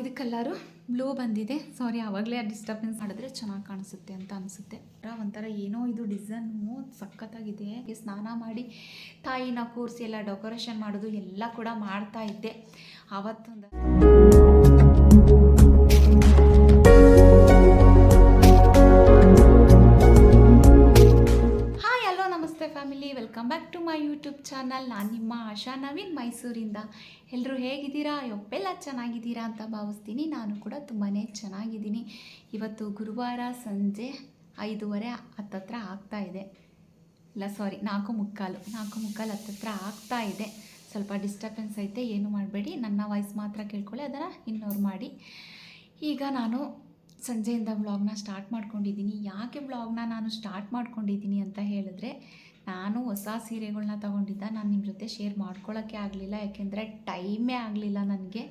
ಇದು colour blue ಬಂದಿದೆ. ಸಾರಿ ಆವಾಗಲೇ ಡಿಸ್ಟರ್ಬೆನ್ಸ್ ಮಾಡಿದ್ರೆ ಚೆನ್ನಾಗಿ ಕಾಣಿಸುತ್ತೆ ಅಂತ ಅನಿಸುತ್ತೆ. ಒಂಥರ ಏನೋ ಇದು ಡಿಸೈನು ಸಖತ್ತಾಗಿದೆ. ಸ್ನಾನ ಮಾಡಿ, ತಾಯಿನ ಕೂರಿಸಿ ಎಲ್ಲ ಡೆಕೋರೇಷನ್ ಮಾಡೋದು ಎಲ್ಲ ಕೂಡ ಮಾಡ್ತಾ ಇದ್ದೆ. ಆವತ್ತೊಂದು welcome back to my YouTube channel ನಾನು ನಿಮ್ಮ ಆಶಾ ನವೀನ್, ಮೈಸೂರಿಂದ. ಎಲ್ಲರೂ ಹೇಗಿದ್ದೀರಾ? ಒಪ್ಪೆಲ್ಲ ಚೆನ್ನಾಗಿದ್ದೀರಾ ಅಂತ ಭಾವಿಸ್ತೀನಿ. ನಾನು ಕೂಡ ತುಂಬಾ ಚೆನ್ನಾಗಿದ್ದೀನಿ. ಇವತ್ತು ಗುರುವಾರ ಸಂಜೆ ಐದೂವರೆ ಹತ್ತತ್ರ ಆಗ್ತಾ ಇದೆ. ಇಲ್ಲ ಸಾರಿ ನಾಲ್ಕು ಮುಕ್ಕಾಲು ನಾಲ್ಕು ಮುಕ್ಕಾಲು ಹತ್ತತ್ರ ಆಗ್ತಾ ಇದೆ. ಸ್ವಲ್ಪ ಡಿಸ್ಟರ್ಬೆನ್ಸ್ ಐತೆ, ಏನು ಮಾಡಬೇಡಿ. ನನ್ನ ವಾಯ್ಸ್ ಮಾತ್ರ ಕೇಳ್ಕೊಳ್ಳಿ, ಅದನ್ನು ಇನ್ನೋರು ಮಾಡಿ. ಈಗ ನಾನು ಸಂಜೆಯಿಂದ ವ್ಲಾಗ್ನ ಸ್ಟಾರ್ಟ್ ಮಾಡ್ಕೊಂಡಿದ್ದೀನಿ. ಯಾಕೆ ವ್ಲಾಗ್ನ ನಾನು ಸ್ಟಾರ್ಟ್ ಮಾಡ್ಕೊಂಡಿದ್ದೀನಿ ಅಂತ ಹೇಳಿದ್ರೆ ನಾನು ಹೊಸ ಸೀರೆಗಳನ್ನ ತಗೊಂಡಿದ್ದ, ನಾನು ನಿಮ್ಮ ಜೊತೆ ಶೇರ್ ಮಾಡ್ಕೊಳ್ಳೋಕ್ಕೆ ಆಗಲಿಲ್ಲ, ಯಾಕೆಂದರೆ ಟೈಮೇ ಆಗಲಿಲ್ಲ ನನಗೆ.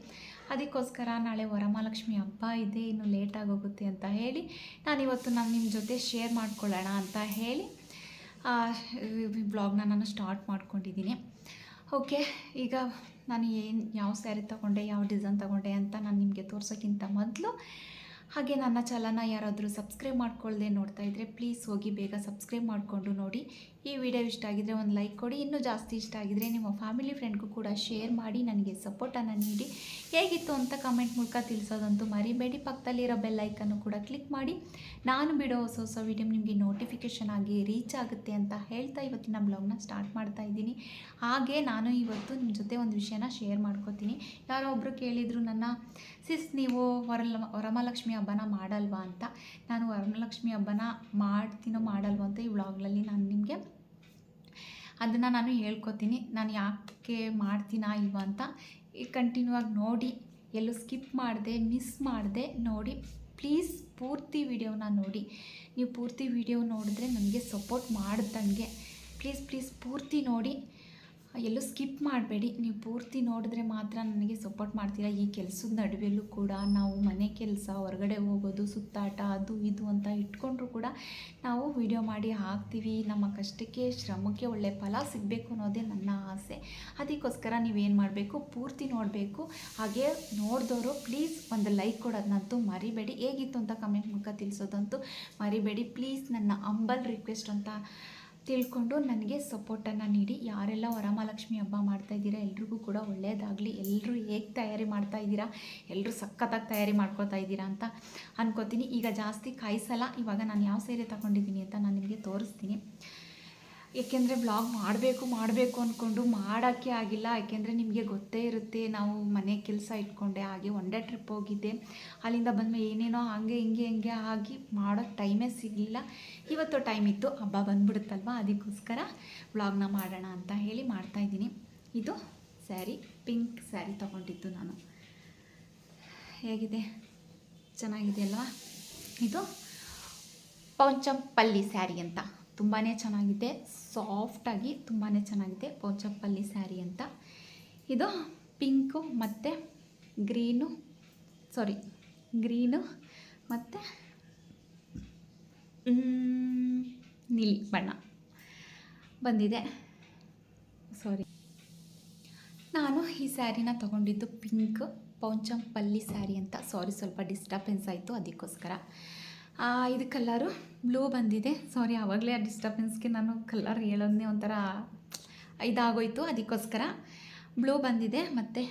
ಅದಕ್ಕೋಸ್ಕರ ನಾಳೆ ವರಮಹಾಲಕ್ಷ್ಮಿ ಹಬ್ಬ ಇದೆ, ಇನ್ನು ಲೇಟ್ ಆಗೋಗುತ್ತೆ ಅಂತ ಹೇಳಿ ನಾನಿವತ್ತು ನಾನು ನಿಮ್ಮ ಜೊತೆ ಶೇರ್ ಮಾಡ್ಕೊಳ್ಳೋಣ ಅಂತ ಹೇಳಿ ಬ್ಲಾಗ್ನ ನಾನು ಸ್ಟಾರ್ಟ್ ಮಾಡ್ಕೊಂಡಿದ್ದೀನಿ. ಓಕೆ ಈಗ ನಾನು ಏನು, ಯಾವ ಸ್ಯಾರಿ ತೊಗೊಂಡೆ, ಯಾವ ಡಿಸೈನ್ ತೊಗೊಂಡೆ ಅಂತ ನಾನು ನಿಮಗೆ ತೋರ್ಸೋಕ್ಕಿಂತ ಮೊದಲು, ಹಾಗೆ ನನ್ನ ಚಲನ ಯಾರಾದರೂ ಸಬ್ಸ್ಕ್ರೈಬ್ ಮಾಡ್ಕೊಳ್ಳದೆ ನೋಡ್ತಾ ಇದ್ದರೆ ಪ್ಲೀಸ್ ಹೋಗಿ ಬೇಗ ಸಬ್ಸ್ಕ್ರೈಬ್ ಮಾಡಿಕೊಂಡು ನೋಡಿ. ಈ ವಿಡಿಯೋ ಇಷ್ಟ ಆಗಿದ್ರೆ ಒಂದು ಲೈಕ್ ಕೊಡಿ, ಇನ್ನೂ ಜಾಸ್ತಿ ಇಷ್ಟ ಆಗಿದ್ರೆ ನಿಮ್ಮ ಫ್ಯಾಮಿಲಿ ಫ್ರೆಂಡ್ಗೂ ಕೂಡ ಶೇರ್ ಮಾಡಿ, ನನಗೆ ಸಪೋರ್ಟನ್ನು ನೀಡಿ. ಹೇಗಿತ್ತು ಅಂತ ಕಮೆಂಟ್ ಮೂಲಕ ತಿಳಿಸೋದಂತೂ ಮರಿಬೇಡಿ. ಪಕ್ಕದಲ್ಲಿರೋ ಬೆಲ್ ಐಕನ್ನು ಕೂಡ ಕ್ಲಿಕ್ ಮಾಡಿ. ನಾನು ಬಿಡೋ ಹೊಸ ಹೊಸ ವಿಡಿಯೋ ನಿಮಗೆ ನೋಟಿಫಿಕೇಷನ್ ಆಗಿ ರೀಚ್ ಆಗುತ್ತೆ ಅಂತ ಹೇಳ್ತಾ ಇವತ್ತಿನ ಬ್ಲಾಗ್ನ ಸ್ಟಾರ್ಟ್ ಮಾಡ್ತಾ ಇದ್ದೀನಿ. ಹಾಗೆ ನಾನು ಇವತ್ತು ನಿಮ್ಮ ಜೊತೆ ಒಂದು ವಿಷಯನ ಶೇರ್ ಮಾಡ್ಕೋತೀನಿ. ಯಾರೋ ಒಬ್ಬರು ಕೇಳಿದರು ನನ್ನ ಸಿಸ್ ನೀವು ವರಲ, ವರಮಹಾಲಕ್ಷ್ಮಿ ಹಬ್ಬನ ಮಾಡಲ್ವಾ? ಅಂತ. ನಾನು ವರಮಹಾಲಕ್ಷ್ಮಿ ಹಬ್ಬನ ಮಾಡ್ತೀನೋ ಮಾಡಲ್ವಾ ಅಂತ ಈ ವ್ಲಾಗ್ನಲ್ಲಿ ನಾನು ನಿಮಗೆ ಅದನ್ನು ನಾನು ಹೇಳ್ಕೊತೀನಿ. ನಾನು ಯಾಕೆ ಮಾಡ್ತೀನಾ ಇಲ್ವಾ ಅಂತ ಈ ಕಂಟಿನ್ಯೂ ಆಗಿ ನೋಡಿ, ಎಲ್ಲೂ ಸ್ಕಿಪ್ ಮಾಡಿದೆ ಮಿಸ್ ಮಾಡಿದೆ ನೋಡಿ ಪ್ಲೀಸ್ ಪೂರ್ತಿ ವಿಡಿಯೋನ ನೋಡಿ. ನೀವು ಪೂರ್ತಿ ವಿಡಿಯೋ ನೋಡಿದ್ರೆ ನನಗೆ ಸಪೋರ್ಟ್ ಮಾಡ್ದಂಗೆ. ಪ್ಲೀಸ್ ಪ್ಲೀಸ್ ಪೂರ್ತಿ ನೋಡಿ. ಎಲ್ಲೂ ಸ್ಕಿಪ್ ಮಾಡಬೇಡಿ. ನೀವು ಪೂರ್ತಿ ನೋಡಿದ್ರೆ ಮಾತ್ರ ನನಗೆ ಸಪೋರ್ಟ್ ಮಾಡ್ತೀರಾ? ಈ ಕೆಲಸದ ನಡುವೆಯಲ್ಲೂ ಕೂಡ ನಾವು ಮನೆ ಕೆಲಸ, ಹೊರಗಡೆ ಹೋಗೋದು, ಸುತ್ತಾಟ, ಅದು ಇದು ಅಂತ ಇಟ್ಕೊಂಡ್ರು ಕೂಡ ನಾವು ವಿಡಿಯೋ ಮಾಡಿ ಹಾಕ್ತೀವಿ. ನಮ್ಮ ಕಷ್ಟಕ್ಕೆ, ಶ್ರಮಕ್ಕೆ ಒಳ್ಳೆ ಫಲ ಸಿಗಬೇಕು ಅನ್ನೋದೇ ನನ್ನ ಆಸೆ. ಅದಕ್ಕೋಸ್ಕರ ನೀವೇನು ಮಾಡಬೇಕು? ಪೂರ್ತಿ ನೋಡಬೇಕು. ಹಾಗೆ ನೋಡಿದವರು ಪ್ಲೀಸ್ ಒಂದು ಲೈಕ್ ಕೊಡೋದನ್ನಂತೂ ಮರಿಬೇಡಿ. ಹೇಗಿತ್ತು ಅಂತ ಕಮೆಂಟ್ ಮೂಲಕ ತಿಳಿಸೋದಂತೂ ಮರಿಬೇಡಿ. ಪ್ಲೀಸ್ ನನ್ನ ಅಂಬಲ್ ರಿಕ್ವೆಸ್ಟ್ ಅಂತ ತಿಳ್ಕೊಂಡು ನನಗೆ ಸಪೋರ್ಟನ್ನು ನೀಡಿ. ಯಾರೆಲ್ಲ ವರಮಹಾಲಕ್ಷ್ಮಿ ಹಬ್ಬ ಮಾಡ್ತಾ ಇದ್ದೀರಾ, ಎಲ್ರಿಗೂ ಕೂಡ ಒಳ್ಳೆಯದಾಗಲಿ ಎಲ್ಲರೂ ಹೇಗೆ ತಯಾರಿ ಮಾಡ್ತಾ ಇದ್ದೀರಾ ಎಲ್ಲರೂ ಸಖತ್ತಾಗಿ ತಯಾರಿ ಮಾಡ್ಕೋತಾ ಇದ್ದೀರಾ ಅಂತ ಅನ್ಕೋತೀನಿ. ಈಗ ಜಾಸ್ತಿ ಕಾಯಿಸಲ್ಲ. ಇವಾಗ ನಾನು ಯಾವ ಸೀರೆ ತಗೊಂಡಿದ್ದೀನಿ ಅಂತ ನಾನು ನಿಮಗೆ ತೋರಿಸ್ತೀನಿ. ಏಕೆಂದರೆ ಬ್ಲಾಗ್ ಮಾಡಬೇಕು ಮಾಡಬೇಕು ಅಂದ್ಕೊಂಡು ಮಾಡೋಕ್ಕೆ ಆಗಿಲ್ಲ. ಯಾಕೆಂದರೆ ನಿಮಗೆ ಗೊತ್ತೇ ಇರುತ್ತೆ, ನಾವು ಮನೆ ಕೆಲಸ ಇಟ್ಕೊಂಡೆ, ಹಾಗೆ ಒನ್ ಟ್ರಿಪ್ ಹೋಗಿದ್ದೆ. ಅಲ್ಲಿಂದ ಬಂದಮೇಲೆ ಏನೇನೋ ಹಾಗೆ, ಹಿಂಗೆ ಹಿಂಗೆ ಆಗಿ ಮಾಡೋ ಟೈಮೇ ಸಿಗಲಿಲ್ಲ. ಇವತ್ತು ಟೈಮ್ ಇತ್ತು. ಹಬ್ಬ ಬಂದ್ಬಿಡುತ್ತಲ್ವ? ಅದಕ್ಕೋಸ್ಕರ ವ್ಲಾಗ್ನ ಮಾಡೋಣ ಅಂತ ಹೇಳಿ ಮಾಡ್ತಾಯಿದ್ದೀನಿ ಇದು ಸ್ಯಾರಿ ಪಿಂಕ್ ಸ್ಯಾರಿ ತೊಗೊಂಡಿದ್ದು ನಾನು. ಹೇಗಿದೆ? ಚೆನ್ನಾಗಿದೆ ಅಲ್ವಾ ಇದು ಪೌಂಚಂಪಲ್ಲಿ ಸ್ಯಾರಿ ಅಂತ. ತುಂಬಾ ಚೆನ್ನಾಗಿದೆ. ಸಾಫ್ಟಾಗಿ ತುಂಬಾ ಚೆನ್ನಾಗಿದೆ. ಪೋಚಪ್ಪಲ್ಲಿ ಸ್ಯಾರಿ ಅಂತ. ಇದು ಪಿಂಕು ಮತ್ತು ಗ್ರೀನು ಸಾರಿ ಗ್ರೀನು ಮತ್ತು ನೀಲಿ ಬಣ್ಣ ಬಂದಿದೆ. ಸಾರಿ ನಾನು ಈ ಸ್ಯಾರಿನ ತಗೊಂಡಿದ್ದು ಪಿಂಕ್ ಪೌಂಚಂಪಲ್ಲಿ ಸ್ಯಾರಿ ಅಂತ. ಸಾರಿ ಸ್ವಲ್ಪ ಡಿಸ್ಟರ್ಬೆನ್ಸ್ ಆಯಿತು, ಅದಕ್ಕೋಸ್ಕರ. ಇದು ಕಲ್ಲರು ಬ್ಲೂ ಬಂದಿದೆ. ಸಾರಿ ಆವಾಗಲೇ ಡಿಸ್ಟರ್ಬೆನ್ಸ್ಗೆ ನಾನು ಕಲ್ಲರ್ ಹೇಳೋದನ್ನೇ ಒಂಥರ ಇದಾಗೋಯಿತು. ಅದಕ್ಕೋಸ್ಕರ ಬ್ಲೂ ಬಂದಿದೆ, ಮತ್ತು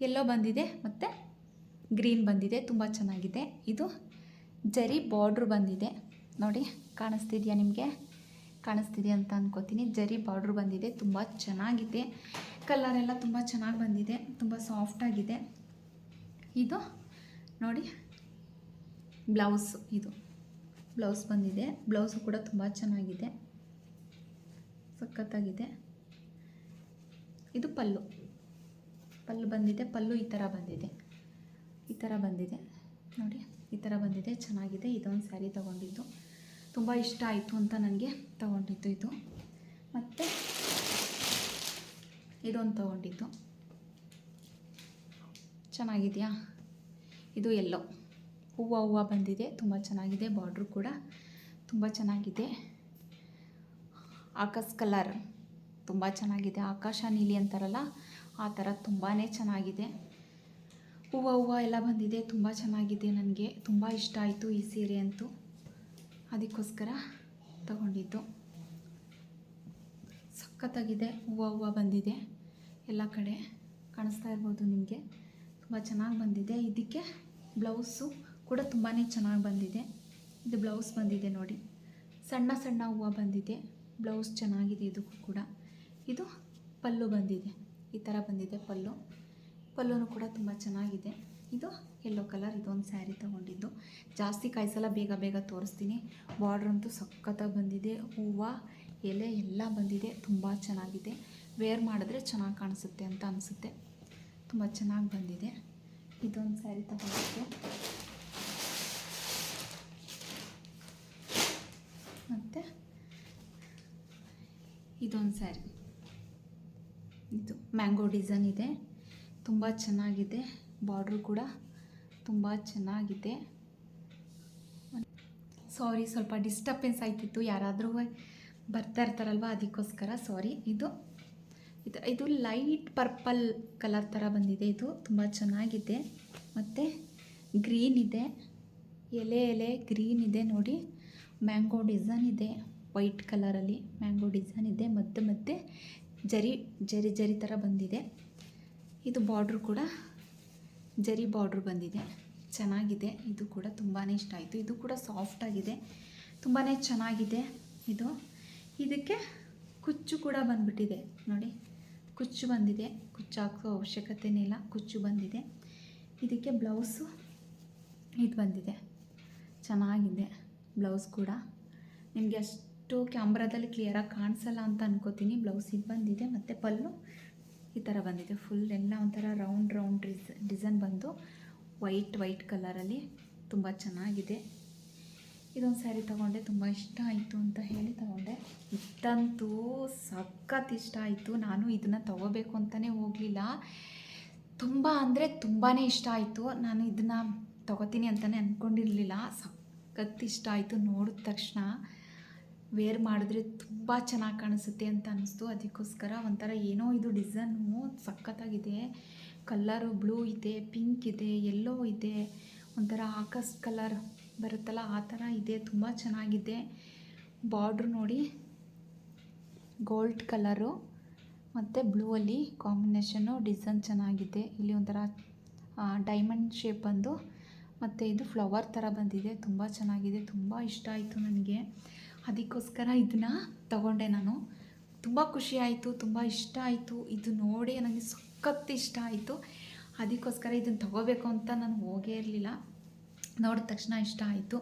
ಎಲ್ಲೋ ಬಂದಿದೆ, ಮತ್ತು ಗ್ರೀನ್ ಬಂದಿದೆ. ತುಂಬ ಚೆನ್ನಾಗಿದೆ. ಇದು ಜರಿ ಬಾರ್ಡ್ರ್ ಬಂದಿದೆ. ನೋಡಿ, ಕಾಣಿಸ್ತಿದೆಯಾ ನಿಮಗೆ? ಕಾಣಿಸ್ತಿದೆ ಅಂತ ಅನ್ಕೋತೀನಿ. ಜರಿ ಬಾರ್ಡ್ರ್ ಬಂದಿದೆ. ತುಂಬ ಚೆನ್ನಾಗಿದೆ. ಕಲ್ಲರೆಲ್ಲ ತುಂಬ ಚೆನ್ನಾಗಿ ಬಂದಿದೆ. ತುಂಬ ಸಾಫ್ಟಾಗಿದೆ ಇದು ನೋಡಿ ಬ್ಲೌಸ್ ಇದು, ಬ್ಲೌಸ್ ಬಂದಿದೆ. ಬ್ಲೌಸು ಕೂಡ ತುಂಬ ಚೆನ್ನಾಗಿದೆ. ಸಖತ್ತಾಗಿದೆ. ಇದು ಪಲ್ಲು. ಪಲ್ಲು ಬಂದಿದೆ. ಪಲ್ಲು ಈ ಥರ ಬಂದಿದೆ. ಈ ಥರ ಬಂದಿದೆ. ನೋಡಿ, ಈ ಥರ ಬಂದಿದೆ. ಚೆನ್ನಾಗಿದೆ. ಇದೊಂದು ಸ್ಯಾರಿ ತೊಗೊಂಡಿದ್ದು. ತುಂಬ ಇಷ್ಟ ಆಯಿತು ಅಂತ ನನಗೆ ತೊಗೊಂಡಿದ್ದು ಇದು. ಮತ್ತು ಇದೊಂದು ತೊಗೊಂಡಿದ್ದು. ಚೆನ್ನಾಗಿದೆಯಾ? ಇದು ಎಲ್ಲೋ. ಹೂವು ಹೂವು ಬಂದಿದೆ. ತುಂಬ ಚೆನ್ನಾಗಿದೆ. ಬಾರ್ಡ್ರು ಕೂಡ ತುಂಬ ಚೆನ್ನಾಗಿದೆ. ಆಕಾಶ ಕಲರ್ ತುಂಬ ಚೆನ್ನಾಗಿದೆ. ಆಕಾಶ ನೀಲಿ ಅಂತಾರಲ್ಲ, ಆ ಥರ ತುಂಬಾ ಚೆನ್ನಾಗಿದೆ. ಹೂವು ಹೂವು ಎಲ್ಲ ಬಂದಿದೆ. ತುಂಬ ಚೆನ್ನಾಗಿದೆ ನನಗೆ. ತುಂಬ ಇಷ್ಟ ಆಯಿತು ಈ ಸೀರೆ ಅಂತೂ. ಅದಕ್ಕೋಸ್ಕರ ತಗೊಂಡಿದ್ದು. ಸಖತ್ತಾಗಿದೆ. ಹೂವು ಹೂವು ಬಂದಿದೆ. ಎಲ್ಲ ಕಡೆ ಕಾಣಿಸ್ತಾ ಇರ್ಬೋದು ನಿಮಗೆ. ತುಂಬ ಚೆನ್ನಾಗಿ ಬಂದಿದೆ. ಇದಕ್ಕೆ ಬ್ಲೌಸು ಕೂಡ ತುಂಬಾ ಚೆನ್ನಾಗಿ ಬಂದಿದೆ. ಇದು ಬ್ಲೌಸ್ ಬಂದಿದೆ ನೋಡಿ. ಸಣ್ಣ ಸಣ್ಣ ಹೂವು ಬಂದಿದೆ. ಬ್ಲೌಸ್ ಚೆನ್ನಾಗಿದೆ ಇದಕ್ಕೂ ಕೂಡ. ಇದು ಪಲ್ಲು ಬಂದಿದೆ. ಈ ಥರ ಬಂದಿದೆ ಪಲ್ಲು. ಪಲ್ಲುನು ಕೂಡ ತುಂಬ ಚೆನ್ನಾಗಿದೆ. ಇದು ಎಲ್ಲೋ ಕಲರ್ ಇದೊಂದು ಸ್ಯಾರಿ ತೊಗೊಂಡಿದ್ದು. ಜಾಸ್ತಿ ಕಾಯಿಸಲ್ಲ, ಬೇಗ ಬೇಗ ತೋರಿಸ್ತೀನಿ. ಬಾರ್ಡ್ರ್ ಅಂತೂ ಸಖತ್ತಾಗಿ ಬಂದಿದೆ. ಹೂವು, ಎಲೆ ಎಲ್ಲ ಬಂದಿದೆ. ತುಂಬ ಚೆನ್ನಾಗಿದೆ. ವೇರ್ ಮಾಡಿದ್ರೆ ಚೆನ್ನಾಗಿ ಕಾಣಿಸುತ್ತೆ ಅಂತ ಅನಿಸುತ್ತೆ. ತುಂಬ ಚೆನ್ನಾಗಿ ಬಂದಿದೆ. ಇದೊಂದು ಸ್ಯಾರಿ ತಗೊಂಡಿದ್ದು ಮತ್ತು ಇದೊಂದು ಸ್ಯಾರಿ. ಇದು ಮ್ಯಾಂಗೋ ಡಿಸೈನ್ ಇದೆ. ತುಂಬ ಚೆನ್ನಾಗಿದೆ. ಬಾರ್ಡ್ರು ಕೂಡ ತುಂಬ ಚೆನ್ನಾಗಿದೆ. ಸಾರಿ ಸ್ವಲ್ಪ ಡಿಸ್ಟರ್ಬೆನ್ಸ್ ಆಯ್ತಿತ್ತು. ಯಾರಾದರೂ ಬರ್ತಾ ಇರ್ತಾರಲ್ವ ಅದಕ್ಕೋಸ್ಕರ ಸಾರಿ. ಇದು ಇದು ಇದು ಲೈಟ್ ಪರ್ಪಲ್ ಕಲರ್ ಥರ ಬಂದಿದೆ ಇದು. ತುಂಬ ಚೆನ್ನಾಗಿದೆ. ಮತ್ತು ಗ್ರೀನ್ ಇದೆ. ಎಲೆ ಎಲೆ ಗ್ರೀನ್ ಇದೆ ನೋಡಿ. ಮ್ಯಾಂಗೋ ಡಿಸೈನ್ ಇದೆ. ವೈಟ್ ಕಲರಲ್ಲಿ ಮ್ಯಾಂಗೋ ಡಿಸೈನ್ ಇದೆ, ಮತ್ತು ಮತ್ತೆ ಜರಿ ಜರಿ ಜರಿ ಥರ ಬಂದಿದೆ. ಇದು ಬಾರ್ಡ್ರು ಕೂಡ ಜರಿ ಬಾರ್ಡ್ರ್ ಬಂದಿದೆ. ಚೆನ್ನಾಗಿದೆ. ಇದು ಕೂಡ ತುಂಬಾ ಇಷ್ಟ ಆಯಿತು. ಇದು ಕೂಡ ಸಾಫ್ಟಾಗಿದೆ ತುಂಬಾ ಚೆನ್ನಾಗಿದೆ ಇದು. ಇದಕ್ಕೆ ಕುಚ್ಚು ಕೂಡ ಬಂದ್ಬಿಟ್ಟಿದೆ. ನೋಡಿ, ಕುಚ್ಚು ಬಂದಿದೆ. ಕುಚ್ಚು ಹಾಕೋ ಅವಶ್ಯಕತೆನೇ ಇಲ್ಲ. ಕುಚ್ಚು ಬಂದಿದೆ. ಇದಕ್ಕೆ ಬ್ಲೌಸು ಇದು ಬಂದಿದೆ. ಚೆನ್ನಾಗಿದೆ ಬ್ಲೌಸ್ ಕೂಡ. ನಿಮಗೆ ಅಷ್ಟು ಕ್ಯಾಮ್ರಾದಲ್ಲಿ ಕ್ಲಿಯರಾಗಿ ಕಾಣಿಸಲ್ಲ ಅಂತ ಅನ್ಕೋತೀನಿ. ಬ್ಲೌಸ್ ಇದು ಬಂದಿದೆ, ಮತ್ತು ಪಲ್ಲು ಈ ಥರ ಬಂದಿದೆ. ಫುಲ್ ಎಲ್ಲ ಒಂಥರ ರೌಂಡ್ ರೌಂಡ್ ಡಿಸ್, ಡಿಸೈನ್ ಬಂದು ವೈಟ್ ವೈಟ್ ಕಲರಲ್ಲಿ ತುಂಬ ಚೆನ್ನಾಗಿದೆ. ಇದೊಂದು ಸ್ಯಾರಿ ತೊಗೊಂಡೆ, ತುಂಬ ಇಷ್ಟ ಆಯಿತು ಅಂತ ಹೇಳಿ ತೊಗೊಂಡೆ. ಇದಂತೂ ಸಖತ್ ಇಷ್ಟ ಆಯಿತು. ನಾನು ಇದನ್ನು ತೊಗೋಬೇಕು ಅಂತಲೇ ಹೋಗಲಿಲ್ಲ. ತುಂಬ ಅಂದರೆ ತುಂಬಾ ಇಷ್ಟ ಆಯಿತು. ನಾನು ಇದನ್ನು ತೊಗೋತೀನಿ ಅಂತಲೇ ಅಂದ್ಕೊಂಡಿರಲಿಲ್ಲ ಸಖತ್ ಇಷ್ಟ ಆಯಿತು ನೋಡಿದ ತಕ್ಷಣ. ವೇರ್ ಮಾಡಿದ್ರೆ ತುಂಬ ಚೆನ್ನಾಗಿ ಕಾಣಿಸುತ್ತೆ ಅಂತ ಅನ್ನಿಸ್ತು. ಅದಕ್ಕೋಸ್ಕರ ಒಂಥರ ಏನೋ ಇದು ಡಿಸೈನು ಸಖತ್ತಾಗಿದೆ. ಕಲ್ಲರು ಬ್ಲೂ ಇದೆ, ಪಿಂಕ್ ಇದೆ, ಎಲ್ಲೋ ಇದೆ. ಒಂಥರ ಆಕಾಶ ಕಲರ್ ಬರುತ್ತಲ್ಲ, ಆ ಥರ ಇದೆ. ತುಂಬ ಚೆನ್ನಾಗಿದೆ. ಬಾರ್ಡ್ರು ನೋಡಿ, ಗೋಲ್ಡ್ ಕಲರು ಮತ್ತು ಬ್ಲೂ ಅಲ್ಲಿ ಕಾಂಬಿನೇಷನ್ನು ಡಿಸೈನ್ ಚೆನ್ನಾಗಿದೆ. ಇಲ್ಲಿ ಒಂಥರ ಡೈಮಂಡ್ ಶೇಪ್ ಬಂದು ಮತ್ತು ಇದು ಫ್ಲವರ್ ಥರ ಬಂದಿದೆ. ತುಂಬ ಚೆನ್ನಾಗಿದೆ. ತುಂಬ ಇಷ್ಟ ಆಯಿತು ನನಗೆ. ಅದಕ್ಕೋಸ್ಕರ ಇದನ್ನ ತಗೊಂಡೆ ನಾನು. ತುಂಬ ಖುಷಿ ಆಯಿತು, ತುಂಬ ಇಷ್ಟ ಆಯಿತು. ಇದು ನೋಡಿ ನನಗೆ ಸಖತ್ ಇಷ್ಟ ಆಯಿತು. ಅದಕ್ಕೋಸ್ಕರ ಇದನ್ನು ತಗೋಬೇಕು ಅಂತ ನಾನು ಹೋಗೇ ಇರಲಿಲ್ಲ. ನೋಡಿದ ತಕ್ಷಣ ಇಷ್ಟ ಆಯಿತು.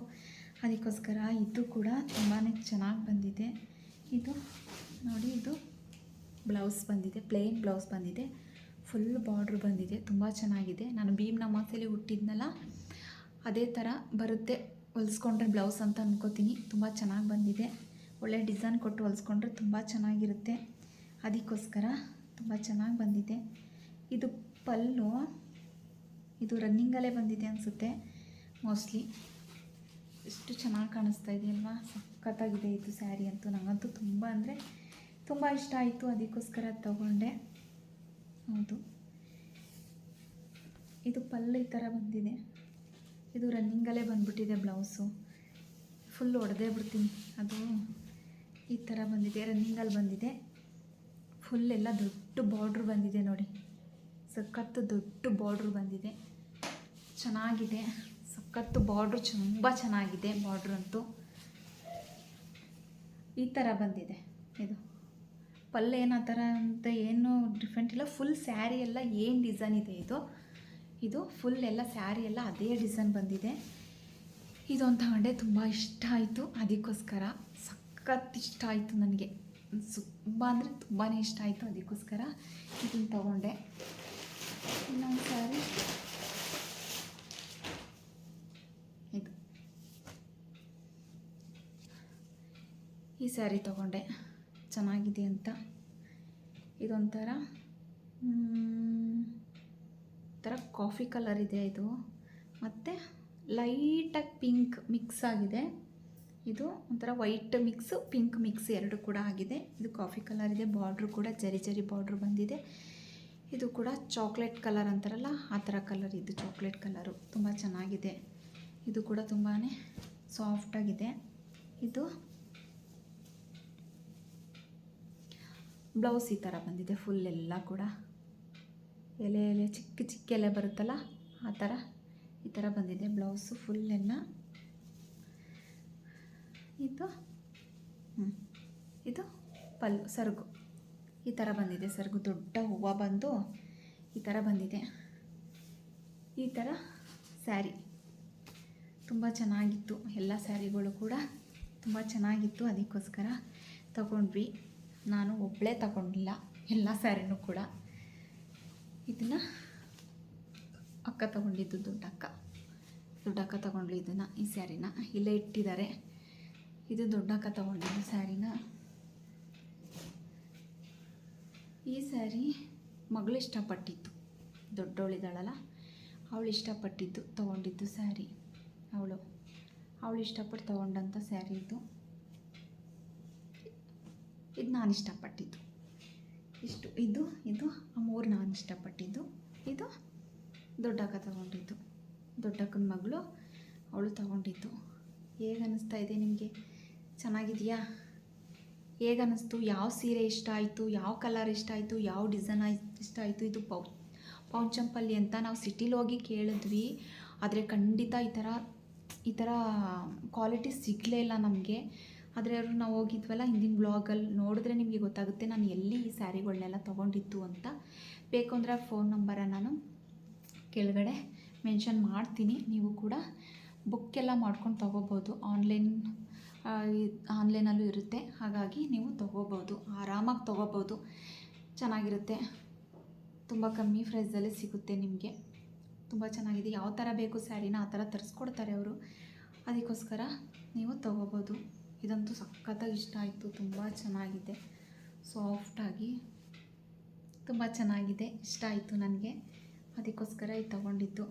ಅದಕ್ಕೋಸ್ಕರ ಇದು ಕೂಡ ತುಂಬಾ ಚೆನ್ನಾಗಿ ಬಂದಿದೆ. ಇದು ನೋಡಿ, ಇದು ಬ್ಲೌಸ್ ಬಂದಿದೆ, ಪ್ಲೇನ್ ಬ್ಲೌಸ್ ಬಂದಿದೆ. ಫುಲ್ ಬಾರ್ಡ್ರ್ ಬಂದಿದೆ, ತುಂಬ ಚೆನ್ನಾಗಿದೆ. ನಾನು ಭೀಮ್ ನಮಾಸಲ್ಲಿ ಹುಟ್ಟಿದ್ನಲ್ಲ ಅದೇ ಥರ ಬರುತ್ತೆ. ಹೊಲಿಸ್ಕೊಂಡ್ರೆ ಬ್ಲೌಸ್ ಅಂತ ಅಂದ್ಕೋತೀನಿ ತುಂಬ ಚೆನ್ನಾಗಿ ಬಂದಿದೆ. ಒಳ್ಳೆ ಡಿಸೈನ್ ಕೊಟ್ಟು ಹೊಲಿಸ್ಕೊಂಡ್ರೆ ತುಂಬ ಚೆನ್ನಾಗಿರುತ್ತೆ. ಅದಕ್ಕೋಸ್ಕರ ತುಂಬ ಚೆನ್ನಾಗಿ ಬಂದಿದೆ. ಇದು ಪಲ್ಲು. ಇದು ರನ್ನಿಂಗಲ್ಲೇ ಬಂದಿದೆ ಅನಿಸುತ್ತೆ. ಮೋಸ್ಟ್ಲಿ ಎಷ್ಟು ಚೆನ್ನಾಗಿ ಕಾಣಿಸ್ತಾ ಇದೆಯಲ್ವಾ ಸಖತ್ತಾಗಿದೆ ಇದು ಸ್ಯಾರಿ ಅಂತೂ. ನನಗಂತೂ ತುಂಬ ಅಂದರೆ ತುಂಬ ಇಷ್ಟ ಆಯಿತು. ಅದಕ್ಕೋಸ್ಕರ ತಗೊಂಡೆ. ಹೌದು. ಇದು ಪಲ್ಲು ಈ ಥರ ಬಂದಿದೆ. ಇದು ರನ್ನಿಂಗಲ್ಲೇ ಬಂದ್ಬಿಟ್ಟಿದೆ ಬ್ಲೌಸು. ಫುಲ್ ಹೊಡೆದೇ ಬಿಡ್ತೀನಿ. ಅದು ಈ ಥರ ಬಂದಿದೆ. ರನ್ನಿಂಗಲ್ಲಿ ಬಂದಿದೆ. ಫುಲ್ ಎಲ್ಲ ದೊಡ್ಡ ಬಾರ್ಡ್ರ್ ಬಂದಿದೆ ನೋಡಿ. ಸಖತ್ತು ದೊಡ್ಡ ಬಾರ್ಡ್ರ್ ಬಂದಿದೆ. ಚೆನ್ನಾಗಿದೆ. ಸಖತ್ತು ಬಾರ್ಡ್ರ್ ತುಂಬ ಚೆನ್ನಾಗಿದೆ ಬಾರ್ಡ್ರ್ ಅಂತೂ. ಈ ಥರ ಬಂದಿದೆ. ಇದು ಪಲ್ಲೆ ಏನು ಥರ ಅಂತ ಏನು ಡಿಫ್ರೆಂಟ್ ಇಲ್ಲ. ಫುಲ್ ಸ್ಯಾರಿ ಎಲ್ಲ ಏನು ಡಿಸೈನ್ ಇದೆ ಇದು? ಇದು ಫುಲ್ ಎಲ್ಲ ಸ್ಯಾರಿ ಎಲ್ಲ ಅದೇ ಡಿಸೈನ್ ಬಂದಿದೆ. ಇದೊಂದು ತಗೊಂಡೆ ತುಂಬ ಇಷ್ಟ ಆಯಿತು. ಅದಕ್ಕೋಸ್ಕರ ಸಖತ್ ಇಷ್ಟ ಆಯಿತು ನನಗೆ. ತುಂಬ ಅಂದರೆ ತುಂಬಾ ಇಷ್ಟ ಆಯಿತು ಅದಕ್ಕೋಸ್ಕರ ಇದನ್ನು ತಗೊಂಡೆ. ಇನ್ನೊಂದು ಸ್ಯಾರಿ ಇದು. ಈ ಸ್ಯಾರಿ ತಗೊಂಡೆ. ಚೆನ್ನಾಗಿದೆ ಅಂತ. ಇದೊಂಥರ ಮ್, ಥರ ಕಾಫಿ ಕಲರ್ ಇದೆ ಇದು. ಮತ್ತು ಲೈಟಾಗಿ ಪಿಂಕ್ ಮಿಕ್ಸ್ ಆಗಿದೆ. ಇದು ಒಂಥರ ವೈಟ್ ಮಿಕ್ಸು ಪಿಂಕ್ ಮಿಕ್ಸ್ ಎರಡು ಕೂಡ ಆಗಿದೆ. ಇದು ಕಾಫಿ ಕಲರ್ ಇದೆ ಬಾರ್ಡ್ರು ಕೂಡ ಜರಿ ಜರಿ ಬಾರ್ಡ್ರು ಬಂದಿದೆ. ಇದು ಕೂಡ ಚಾಕ್ಲೇಟ್ ಕಲರ್ ಅಂತಾರಲ್ಲ ಆ ಥರ ಕಲರ್ ಇದು ಚಾಕ್ಲೇಟ್ ಕಲರು. ತುಂಬ ಚೆನ್ನಾಗಿದೆ. ಇದು ಕೂಡ ತುಂಬಾ ಸಾಫ್ಟಾಗಿದೆ ಇದು ಬ್ಲೌಸ್ ಈ ಥರ ಬಂದಿದೆ ಫುಲ್ ಎಲ್ಲ ಕೂಡ. ಎಲೆ ಎಲೆ ಚಿಕ್ಕ ಚಿಕ್ಕ ಎಲೆ ಬರುತ್ತಲ್ಲ ಆ ಥರ, ಈ ಥರ ಬಂದಿದೆ ಬ್ಲೌಸು ಫುಲ್ ಎಲ್ಲ. ಇದು ಇದು ಪಲ್ಲು ಸರ್ಗು. ಈ ಥರ ಬಂದಿದೆ ಸರ್ಗು, ದೊಡ್ಡ ಹೂವು ಬಂದು ಈ ಥರ ಬಂದಿದೆ. ಈ ಥರ ಸ್ಯಾರಿ. ತುಂಬ ಚೆನ್ನಾಗಿತ್ತು, ಎಲ್ಲ ಸ್ಯಾರಿಗಳು ಕೂಡ ತುಂಬ ಚೆನ್ನಾಗಿತ್ತು, ಅದಕ್ಕೋಸ್ಕರ ತಗೊಂಡ್ವಿ. ನಾನು ಒಬ್ಬಳೇ ತಗೊಂಡಿಲ್ಲ, ಎಲ್ಲ ಸ್ಯಾರಿನೂ ಕೂಡ. ಇದನ್ನು ಅಕ್ಕ ತಗೊಂಡಿದ್ದು ದೊಡ್ಡಕ್ಕ. ದೊಡ್ಡಕ್ಕ ತಗೊಂಡ್ಲಿ ಇದನ್ನು, ಈ ಸ್ಯಾರಿನ. ಇಲ್ಲೇ ಇಟ್ಟಿದ್ದಾರೆ. ಇದು ದೊಡ್ಡಕ್ಕ ತಗೊಂಡಿದ್ದು ಸ್ಯಾರಿನ. ಈ ಸ್ಯಾರಿ ಮಗಳು ಇಷ್ಟಪಟ್ಟಿದ್ದು ದೊಡ್ಡವಳಿದ್ದಾಳಲ್ಲ ಅವಳು ಇಷ್ಟಪಟ್ಟಿದ್ದು, ತಗೊಂಡಿದ್ದು ಸ್ಯಾರಿ. ಅವಳು ಅವಳು ಇಷ್ಟಪಟ್ಟು ತಗೊಂಡಂಥ ಸ್ಯಾರಿ ಇದು. ಇದು ನಾನು ಇಷ್ಟಪಟ್ಟಿದ್ದು. ಇಷ್ಟು. ಇದು ಇದು, ಆ ಮೂರು ನಾನು ಇಷ್ಟಪಟ್ಟಿದ್ದು. ಇದು ದೊಡ್ಡಕ್ಕ ತಗೊಂಡಿದ್ದು. ದೊಡ್ಡಕ್ಕನ ಮಗಳು ಅವಳು ತಗೊಂಡಿದ್ದು. ಹೇಗೆ ಅನ್ನಿಸ್ತಾ ಇದೆ ನಿಮಗೆ? ಚೆನ್ನಾಗಿದೆಯಾ? ಹೇಗೆ ಅನ್ನಿಸ್ತು ಯಾವ ಸೀರೆ ಇಷ್ಟ ಆಯಿತು? ಯಾವ ಕಲರ್ ಇಷ್ಟ ಆಯಿತು? ಯಾವ ಡಿಸೈನ್ ಇಷ್ಟ ಆಯಿತು? ಇದು ಪೌ, ಪೌಂಚಂಪಲ್ಲಿ ಅಂತ ನಾವು ಸಿಟಿಲಿ ಹೋಗಿ ಕೇಳಿದ್ವಿ. ಆದರೆ ಖಂಡಿತ ಈ ಥರ ಈ ಥರ ಕ್ವಾಲಿಟಿ ಸಿಗಲೇ ಇಲ್ಲ ನಮಗೆ. ಆದರೆ ಅವರು ನಾವು ಹೋಗಿದ್ವಲ್ಲ ಹಿಂದಿನ ಬ್ಲಾಗಲ್ಲಿ ನೋಡಿದ್ರೆ ನಿಮಗೆ ಗೊತ್ತಾಗುತ್ತೆ ನಾನು ಎಲ್ಲಿ ಈ ಸ್ಯಾರಿಗಳನ್ನೆಲ್ಲ ತೊಗೊಂಡಿದ್ದು ಅಂತ. ಬೇಕು ಅಂದರೆ ಫೋನ್ ನಂಬರ ನಾನು ಕೆಳಗಡೆ ಮೆನ್ಷನ್ ಮಾಡ್ತೀನಿ. ನೀವು ಕೂಡ ಬುಕ್ ಎಲ್ಲ ಮಾಡ್ಕೊಂಡು ತೊಗೋಬೋದು. ಆನ್ಲೈನ್ ಆನ್ಲೈನಲ್ಲೂ ಇರುತ್ತೆ. ಹಾಗಾಗಿ ನೀವು ತೊಗೋಬೋದು. ಆರಾಮಾಗಿ ತೊಗೋಬೋದು. ಚೆನ್ನಾಗಿರುತ್ತೆ. ತುಂಬ ಕಮ್ಮಿ ಪ್ರೈಸಲ್ಲಿ ಸಿಗುತ್ತೆ ನಿಮಗೆ. ತುಂಬ ಚೆನ್ನಾಗಿದೆ. ಯಾವ ಥರ ಬೇಕು ಸ್ಯಾರಿನ ಆ ಥರ ತರಿಸ್ಕೊಡ್ತಾರೆ ಅವರು. ಅದಕ್ಕೋಸ್ಕರ ನೀವು ತೊಗೋಬೋದು. ಇದಂತೂ ಸಖತ್ತಾಗಿ ಇಷ್ಟ ಆಯಿತು. ತುಂಬ ಚೆನ್ನಾಗಿದೆ. ಸಾಫ್ಟಾಗಿ ತುಂಬ ಚೆನ್ನಾಗಿದೆ. ಇಷ್ಟ ಆಯಿತು ನನಗೆ. ಅದಕ್ಕೋಸ್ಕರ ಇದು ತೊಗೊಂಡಿದ್ದು.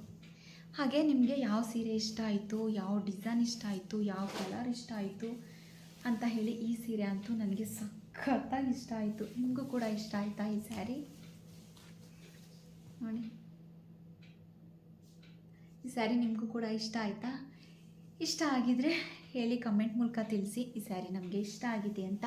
ಹಾಗೆ ನಿಮಗೆ ಯಾವ ಸೀರೆ ಇಷ್ಟ ಆಯಿತು? ಯಾವ ಡಿಸೈನ್ ಇಷ್ಟ ಆಯಿತು? ಯಾವ ಕಲರ್ ಇಷ್ಟ ಆಯಿತು? ಅಂತ ಹೇಳಿ ಈ ಸೀರೆ ಅಂತೂ ನನಗೆ ಸಖತ್ತಾಗಿ ಇಷ್ಟ ಆಯಿತು. ನಿಮಗೂ ಕೂಡ ಇಷ್ಟ ಆಯಿತಾ ಈ ಸ್ಯಾರಿ? ನೋಡಿ. ಈ ಸ್ಯಾರಿ ನಿಮಗೂ ಕೂಡ ಇಷ್ಟ ಆಯಿತಾ? ಇಷ್ಟ ಆಗಿದರೆ ಹೇಳಿ ಕಮೆಂಟ್ ಮೂಲಕ ತಿಳಿಸಿ ಈ ಸ್ಯಾರಿ ನಮಗೆ ಇಷ್ಟ ಆಗಿದೆ ಅಂತ.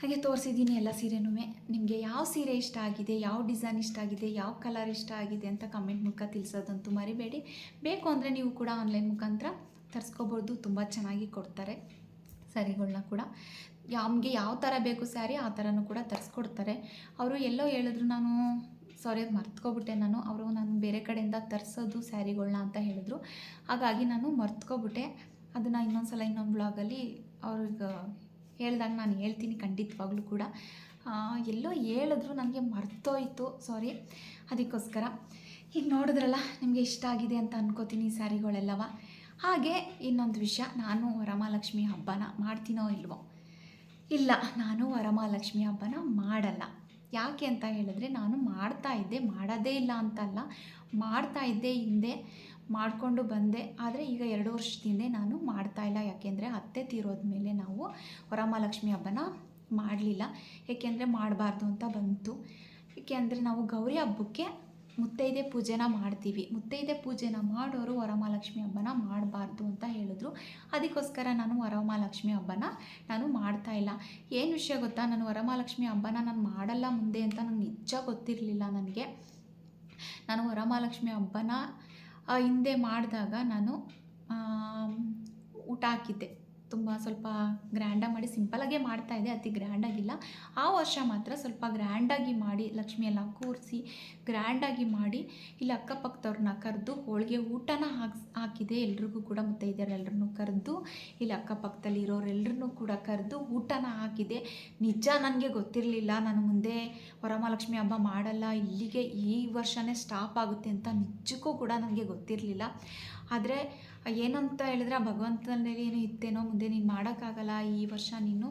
ಹಾಗೆ ತೋರಿಸಿದ್ದೀನಿ ಎಲ್ಲ ಸೀರೆನೂ. ನಿಮಗೆ ಯಾವ ಸೀರೆ ಇಷ್ಟ ಆಗಿದೆ, ಯಾವ ಡಿಸೈನ್ ಇಷ್ಟ ಆಗಿದೆ, ಯಾವ ಕಲರ್ ಇಷ್ಟ ಆಗಿದೆ ಅಂತ ಕಮೆಂಟ್ ಮೂಲಕ ತಿಳಿಸೋದಂತೂ ಮರಿಬೇಡಿ. ಬೇಕು ಅಂದರೆ ನೀವು ಕೂಡ ಆನ್ಲೈನ್ ಮುಖಾಂತರ ತರಿಸ್ಕೋಬೋದು, ತುಂಬ ಚೆನ್ನಾಗಿ ಕೊಡ್ತಾರೆ ಸ್ಯಾರಿಗಳನ್ನ ಕೂಡ. ನಮಗೆ ಯಾವ ಥರ ಬೇಕು ಸ್ಯಾರಿ, ಆ ಥರನೂ ಕೂಡ ತರಿಸ್ಕೊಡ್ತಾರೆ. ಅವರು ಎಲ್ಲೋ ಹೇಳಿದ್ರು ನಾನು ಸಾರಿ ಮರ್ತ್ಕೊಬಿಟ್ಟೆ ನಾನು, ಅವರು ನಾನು ಬೇರೆ ಕಡೆಯಿಂದ ತರಿಸೋದು ಸ್ಯಾರಿಗಳನ್ನ ಅಂತ ಹೇಳಿದ್ರು. ಹಾಗಾಗಿ ನಾನು ಮರ್ತ್ಕೊಬಿಟ್ಟೆ. ಅದನ್ನು ಇನ್ನೊಂದು ಸಲ ಇನ್ನೊಂದು ಬ್ಲಾಗಲ್ಲಿ ಅವ್ರಿಗೆ ಹೇಳ್ದಾಗ ನಾನು ಹೇಳ್ತೀನಿ ಖಂಡಿತವಾಗ್ಲೂ ಕೂಡ. ಎಲ್ಲೋ ಹೇಳಿದ್ರು ನನಗೆ ಮರ್ತೋಯ್ತು. ಸಾರಿ ಅದಕ್ಕೋಸ್ಕರ. ಈಗ ನೋಡಿದ್ರಲ್ಲ, ನಿಮಗೆ ಇಷ್ಟ ಆಗಿದೆ ಅಂತ ಅನ್ಕೋತೀನಿ ಸ್ಯಾರಿಗಳೆಲ್ಲವ. ಹಾಗೆ ಇನ್ನೊಂದು ವಿಷಯ, ನಾನು ವರಮಹಾಲಕ್ಷ್ಮಿ ಹಬ್ಬನ ಮಾಡ್ತೀನೋ ಇಲ್ವೋ? ಇಲ್ಲ, ನಾನು ವರಮಹಾಲಕ್ಷ್ಮಿ ಹಬ್ಬನ ಮಾಡಲ್ಲ. ಯಾಕೆ ಅಂತ ಹೇಳಿದ್ರೆ, ನಾನು ಮಾಡ್ತಾ ಇದ್ದೆ, ಮಾಡೋದೇ ಇಲ್ಲ ಅಂತಲ್ಲ. ಮಾಡ್ತಾ ಇದ್ದೆ ಹಿಂದೆ. ಮಾಡಿಕೊಂಡು ಬಂದೆ. ಆದರೆ ಈಗ ಎರಡು ವರ್ಷದಿಂದ ನಾನು ಮಾಡ್ತಾ ಇಲ್ಲ. ಯಾಕೆಂದರೆ ಅತ್ತೆ ತೀರೋದ ಮೇಲೆ ನಾವು ವರಮಹಾಲಕ್ಷ್ಮಿ ಹಬ್ಬನ ಮಾಡಲಿಲ್ಲ. ಏಕೆಂದರೆ ಮಾಡಬಾರ್ದು ಅಂತ ಬಂತು. ಏಕೆಂದರೆ ನಾವು ಗೌರಿ ಹಬ್ಬಕ್ಕೆ ಮುತ್ತೈದೆ ಪೂಜೆನ ಮಾಡ್ತೀವಿ. ಮುತ್ತೈದೆ ಪೂಜೆನ ಮಾಡೋರು ವರಮಹಾಲಕ್ಷ್ಮಿ ಹಬ್ಬನ ಮಾಡಬಾರ್ದು ಅಂತ ಹೇಳಿದ್ರು. ಅದಕ್ಕೋಸ್ಕರ ನಾನು ವರಮಹಾಲಕ್ಷ್ಮಿ ಹಬ್ಬನ ನಾನು ಮಾಡ್ತಾ ಇಲ್ಲ. ಏನು ವಿಷಯ ಗೊತ್ತಾ? ನಾನು ವರಮಹಾಲಕ್ಷ್ಮಿ ಹಬ್ಬನ ನಾನು ಮಾಡಲ್ಲ ಮುಂದೆ ಅಂತ ನನಗೆ ನಿಜ ಗೊತ್ತಿರಲಿಲ್ಲ ನನಗೆ. ನಾನು ವರಮಹಾಲಕ್ಷ್ಮಿ ಹಬ್ಬನ ಹಿಂದೆ ಮಾಡಿದಾಗ ನಾನು ಊಟ ಹಾಕಿದ್ದೆ. ತುಂಬ ಸ್ವಲ್ಪ ಗ್ರ್ಯಾಂಡಾಗಿ ಮಾಡಿ ಸಿಂಪಲಾಗೇ ಇದೆ, ಅತಿ ಗ್ರ್ಯಾಂಡಾಗಿಲ್ಲ ಆ ವರ್ಷ ಮಾತ್ರ ಸ್ವಲ್ಪ ಗ್ರ್ಯಾಂಡಾಗಿ ಮಾಡಿ ಲಕ್ಷ್ಮಿ ಎಲ್ಲ ಕೂರಿಸಿ ಗ್ರ್ಯಾಂಡಾಗಿ ಮಾಡಿ, ಇಲ್ಲಿ ಅಕ್ಕಪಕ್ಕದವ್ರನ್ನ ಕರೆದು ಹೋಳಿಗೆ ಊಟನ ಹಾಕ್ಸ್, ಹಾಕಿದೆ ಎಲ್ರಿಗೂ ಕೂಡ ಮುತ್ತೈದೆಯರೆಲ್ಲರನ್ನೂ ಕರೆದು, ಇಲ್ಲಿ ಅಕ್ಕಪಕ್ಕದಲ್ಲಿ ಇರೋರೆಲ್ಲರನ್ನೂ ಕೂಡ ಕರೆದು ಊಟನ ಹಾಕಿದೆ. ನಿಜ ನನಗೆ ಗೊತ್ತಿರಲಿಲ್ಲ, ನಾನು ಮುಂದೆ ವರಮಹಾಲಕ್ಷ್ಮಿ ಹಬ್ಬ ಮಾಡಲ್ಲ, ಇಲ್ಲಿಗೆ ಈ ವರ್ಷವೇ ಸ್ಟಾಪ್ ಆಗುತ್ತೆ ಅಂತ ನಿಜಕ್ಕೂ ಕೂಡ ನನಗೆ ಗೊತ್ತಿರಲಿಲ್ಲ. ಆದರೆ ಏನಂತ ಹೇಳಿದ್ರೆ ಆ ಭಗವಂತನಲ್ಲಿ ಏನು ಇತ್ತೇನೋ ಮುಂದೆ ನೀನು ಮಾಡೋಕ್ಕಾಗಲ್ಲ ಈ ವರ್ಷ ನೀನು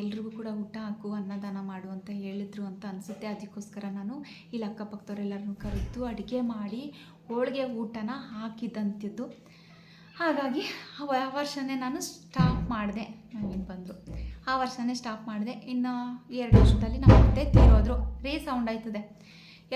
ಎಲ್ರಿಗೂ ಕೂಡ ಊಟ ಹಾಕು, ಅನ್ನದಾನ ಮಾಡು ಅಂತ ಹೇಳಿದ್ರು ಅಂತ ಅನಿಸುತ್ತೆ. ಅದಕ್ಕೋಸ್ಕರ ನಾನು ಇಲ್ಲಿ ಅಕ್ಕಪಕ್ಕದವರೆಲ್ಲರನ್ನೂ ಕರೆದು ಅಡುಗೆ ಮಾಡಿ ಹೋಳಿಗೆ ಊಟನ ಹಾಕಿದಂಥದ್ದು ಹಾಗಾಗಿ ಆ ವರ್ಷನೇ ನಾನು ಸ್ಟಾಪ್ ಮಾಡಿದೆ. ನನಗೇನು ಬಂದರು. ಆ ವರ್ಷನೇ ಸ್ಟಾಪ್ ಮಾಡಿದೆ. ಇನ್ನು ಎರಡು ವರ್ಷದಲ್ಲಿ ನಮ್ಮ ಮತ್ತೆ ತೀರೋದ್ರು. ರೇ ಸೌಂಡ್ ಆಯ್ತದೆ.